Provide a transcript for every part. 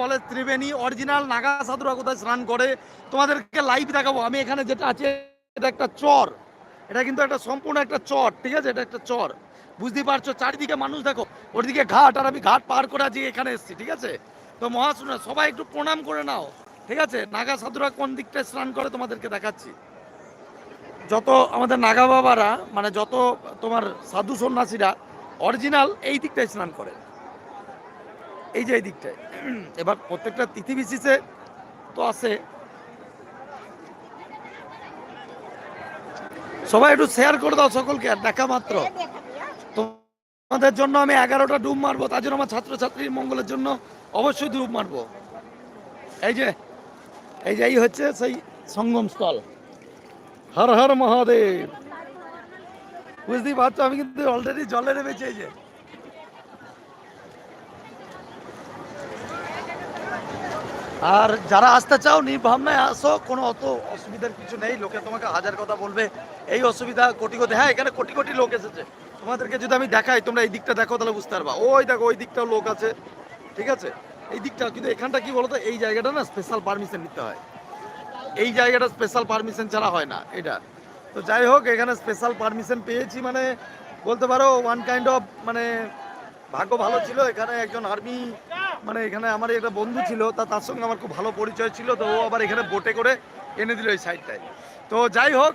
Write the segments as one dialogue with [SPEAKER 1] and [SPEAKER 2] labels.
[SPEAKER 1] বলে ত্রিবেণী, অরিজিনাল নাগা সাধুরা কোথায় স্নান করে? তোমাদেরকে লাইভ দেখাবো। আমি এখানে যেটা আছে, এটা একটা চর। এটা কিন্তু একটা সম্পূর্ণ একটা চর, ঠিক আছে? এটা একটা চর। বুঝতেই পারছ? চারিদিকে মানুষ দেখো, ওদিকে ঘাট, আর আমি ঘাট পার করে আজকে এখানে এসেছি, ঠিক আছে? তো মহাশুনা সবাই একটু প্রণাম করে নাও, ঠিক আছে? নাগা সাধুরা কোন দিকটায় স্নান করে তোমাদেরকে দেখাচ্ছি। যত আমাদের নাগা বাবারা মানে যত তোমার সাধু সন্ন্যাসীরা, অরিজিনাল এই দিকটায় স্নান করে। এই যে এই দিকটায়। এবার প্রত্যেকটা তিথি বিশেষে তো আছে। সবাই একটু শেয়ার করে দাও সকলকে আর দেখা মাত্র। তোমাদের জন্য আমি এগারোটা ডুব মারবো, তার জন্য আমার ছাত্রছাত্রীর মঙ্গলের জন্য অবশ্যই ডুব মারবো। এই যে এই যে, এই হচ্ছে সেই সঙ্গম স্থল। হর হর মহাদেব। বুঝতেই পারছ, আমি কিন্তু অলরেডি জলে নেমেছি, এই যে। আর যারা আসতে চাও নির্ভাবনায় আসো, কোনো অত অসুবিধার কিছু নেই। লোকে তোমাকে হাজার কথা বলবে। এই অসুবিধা কোটি কোটি হ্যাঁ এখানে কোটি কোটি লোক এসেছে। তোমাদেরকে যদি আমি দেখাই, তোমরা এই দিকটা দেখো, তাহলে বুঝতে পারবা। ওই দেখো, ওই দিকটাও লোক আছে। ঠিক আছে? এই দিকটা, কিন্তু এখানটা কি বলতো? এই জায়গাটা না স্পেশাল পারমিশন নিতে হয়। এই জায়গাটা স্পেশাল পারমিশন ছাড়া হয় না, এটা। তো যাই হোক, এখানে স্পেশাল পারমিশন পেয়েছি মানে বলতে পারো ওয়ান কাইন্ড অফ মানে ভাগ্য ভালো ছিল। এখানে একজন আর্মি মানে এখানে আমার একটা বন্ধু ছিল, তা তার সঙ্গে আমার খুব ভালো পরিচয় ছিল, তো ও আবার এখানে বোটে করে এনে দিল এই সাইডটায় তো যাই হোক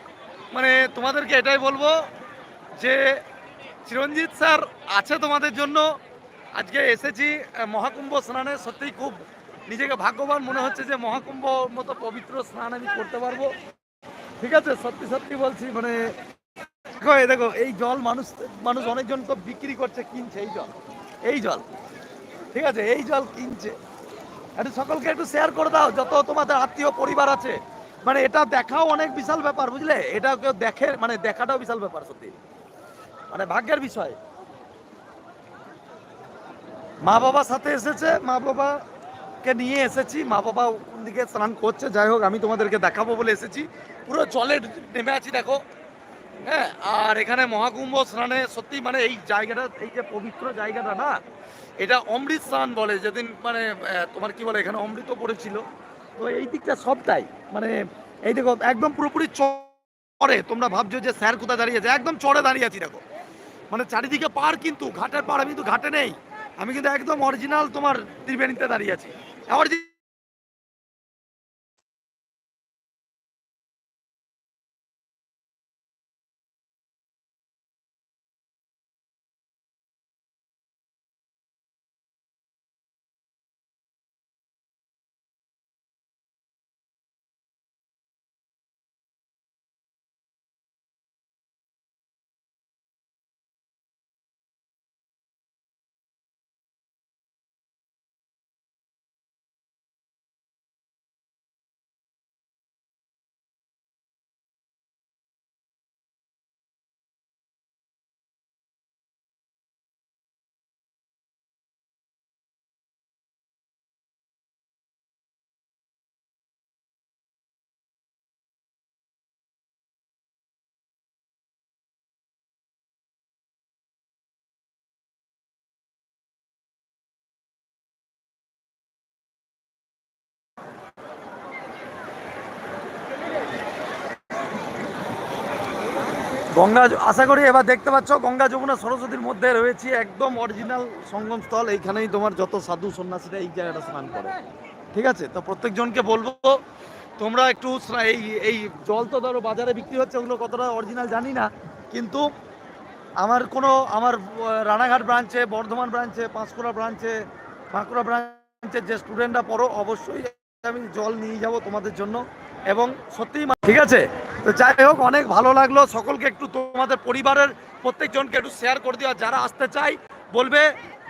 [SPEAKER 1] মানে তোমাদেরকে এটাই বলব যে চিরঞ্জিত স্যার আছে তোমাদের জন্য। আজকে এসেছি মহাকুম্ভ স্নানে। সত্যিই খুব নিজেকে ভাগ্যবান মনে হচ্ছে যে মহাকুম্ভ মতো পবিত্র স্নান আমি করতে পারব। ঠিক আছে, সত্যি সত্যি বলছি মানে দেখো, এই দেখো, এই জল মানুষ মানুষ অনেকজন তো বিক্রি করছে, কিনছে, এই জল এই জল। ঠিক আছে, এই জল কিনছে। একটু সকলকে একটু শেয়ার করে দাও, যত তোমাদের আত্মীয় পরিবার আছে। মানে এটা দেখাও অনেক বিশাল ব্যাপার, বুঝলে? এটা কেউ দেখে মানে দেখাটাও বিশাল ব্যাপার সত্যি। মানে ভাগ্যের বিষয়। মা বাবার সাথে এসেছে, মা বাবাকে নিয়ে এসেছি, মা বাবা কোন দিকে স্নান করছে, যাই হোক, আমি তোমাদেরকে দেখাবো বলে এসেছি। পুরো জলে নেমে আছি, দেখো। হ্যাঁ আর এখানে মহাকুম্ভ স্নানে সত্যি মানে এই জায়গাটা, এই যে পবিত্র জায়গাটা না এটা অমৃত স্নান বলে, যেদিন মানে তোমার কি বলে, এখানে অমৃত পড়েছিল। তো এই দিকটা সবটাই মানে এই দেখো, একদম পুরোপুরি চড়ে তোমরা ভাবছ যে স্যার কোথায় দাঁড়িয়ে আছে? একদম চড়ে দাঁড়িয়ে আছি, দেখো। মানে চারিদিকে পার কিন্তু, ঘাটের পার আমি কিন্তু ঘাটে নেই। আমি কিন্তু একদম অরিজিনাল তোমার ত্রিবেণীতে দাঁড়িয়ে আছি। অরিজিনাল গঙ্গা আশা করি এবার দেখতে পাচ্ছ, গঙ্গা যমুনা সরস্বতীর মধ্যে রয়েছে একদম অরিজিনাল সঙ্গম স্থল। এইখানেই তোমার যত সাধু সন্ন্যাসীরা এই জায়গাটা স্নান করে। ঠিক আছে? তো প্রত্যেকজনকে বলব, তোমরা একটু এই এই জল তো ধরো বাজারে বিক্রি হচ্ছে, ওগুলো কতটা অরিজিনাল জানি না। কিন্তু আমার কোনো, আমার রানাঘাট ব্রাঞ্চে বর্ধমান ব্রাঞ্চে পাঁশকুড়া ব্রাঞ্চে বাঁকুড়া ব্রাঞ্চের যে স্টুডেন্টরা পড়ো, অবশ্যই আমি জল নিয়ে যাব তোমাদের জন্য। এবং সত্যিই ঠিক আছে? তো যাই হোক, অনেক ভালো লাগল। সকলকে একটু তোমাদের পরিবারের প্রত্যেকজনকে একটু শেয়ার করে দিও। যারা আসতে চাই, বলবে,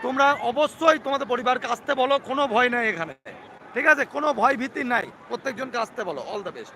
[SPEAKER 1] তোমরা অবশ্যই তোমাদের পরিবারকে আসতে বলো, কোনো ভয় নেই এখানে। ঠিক আছে? কোনো ভয় ভীতি নাই। প্রত্যেকজনকে আসতে বলো। All the best